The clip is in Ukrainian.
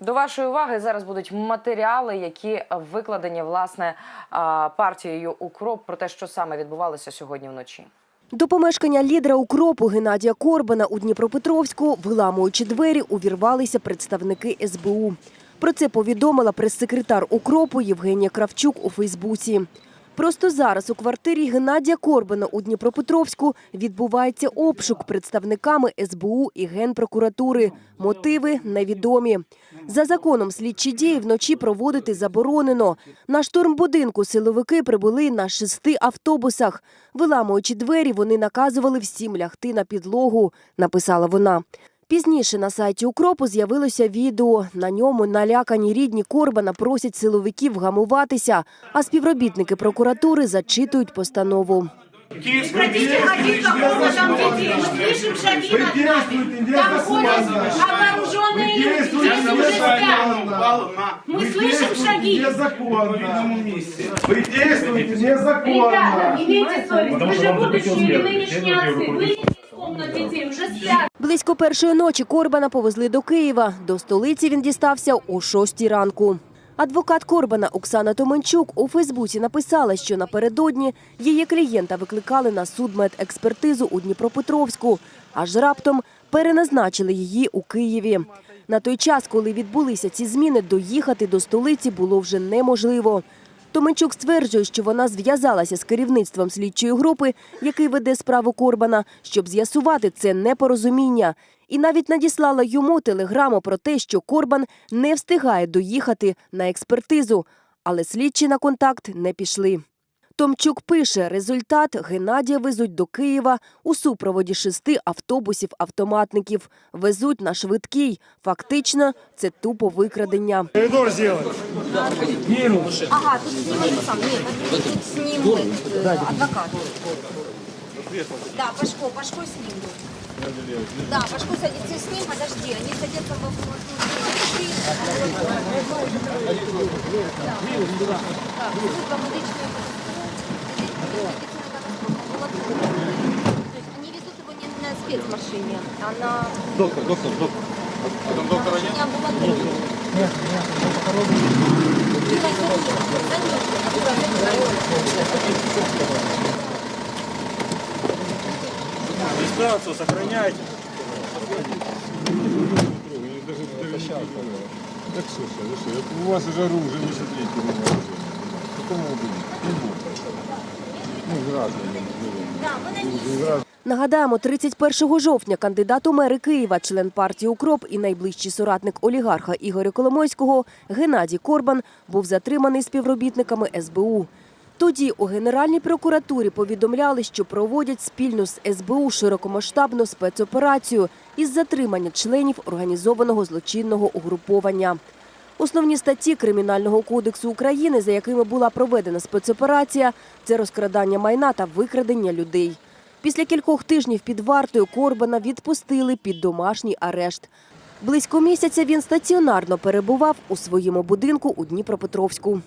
До вашої уваги зараз будуть матеріали, які викладені власне партією Укроп про те, що саме відбувалося сьогодні вночі. До помешкання лідера укропу Геннадія Корбана у Дніпропетровську, виламуючи двері, увірвалися представники СБУ. Про це повідомила прес-секретар укропу Євгенія Кравчук у Фейсбуці. Просто зараз у квартирі Геннадія Корбана у Дніпропетровську відбувається обшук представниками СБУ і Генпрокуратури. Мотиви невідомі. За законом слідчі дії вночі проводити заборонено. На штурм будинку силовики прибули на шести автобусах. Виламуючи двері, вони наказували всім лягти на підлогу, написала вона. Пізніше на сайті Укропу з'явилося відео. На ньому налякані рідні Корбана просять силовиків вгамуватися, а співробітники прокуратури зачитують постанову. Прекратите ходить по комнатам детей. Мы слышим шаги над нами. Там ходят вооруженные люди. Здесь уже спят. Мы слышим шаги. Незаконно. Вы действуете Ребята, незаконно. имейте совесть. Вы же будущие или нынешние отцы. Выйдите из комнат детей. Уже спят. Близько першої ночі Корбана повезли до Києва. До столиці він дістався о шостій ранку. Адвокат Корбана Оксана Томенчук у Фейсбуці написала, що напередодні її клієнта викликали на судмедекспертизу у Дніпропетровську, аж раптом переназначили її у Києві. На той час, коли відбулися ці зміни, доїхати до столиці було вже неможливо. Томенчук стверджує, що вона зв'язалася з керівництвом слідчої групи, який веде справу Корбана, щоб з'ясувати це непорозуміння. І навіть надіслала йому телеграму про те, що Корбан не встигає доїхати на експертизу, але слідчі на контакт не пішли. Томчук пише, результат Геннадія везуть до Києва у супроводі шести автобусів-автоматників. Везуть на швидкий. Фактично, це тупо викрадення. Коридор сделать. Ага, тут снимут сам. Тут э, адвокат. Да, Пашко, Пашко снимут. Да, Пашко садится с ним, подожди, они садятся в Они не на спецмашине, а на... Доктор, доктор, доктор. Доктора нет? Не амбулаторию. Нет, нет, Дистанцию сохраняйте. Так слушай, вы что, это у вас уже оружие, не смотрите на оружие. Какому вы будете? Ну, граждане. Да, мы на них. Нагадаємо, 31 жовтня кандидат у мери Києва, член партії «Укроп» і найближчий соратник олігарха Ігоря Коломойського Геннадій Корбан був затриманий співробітниками СБУ. Тоді у Генеральній прокуратурі повідомляли, що проводять спільно з СБУ широкомасштабну спецоперацію із затримання членів організованого злочинного угруповання. Основні статті Кримінального кодексу України, за якими була проведена спецоперація, це розкрадання майна та викрадення людей. Після кількох тижнів під вартою Корбана відпустили під домашній арешт. Близько місяця він стаціонарно перебував у своєму будинку у Дніпропетровську.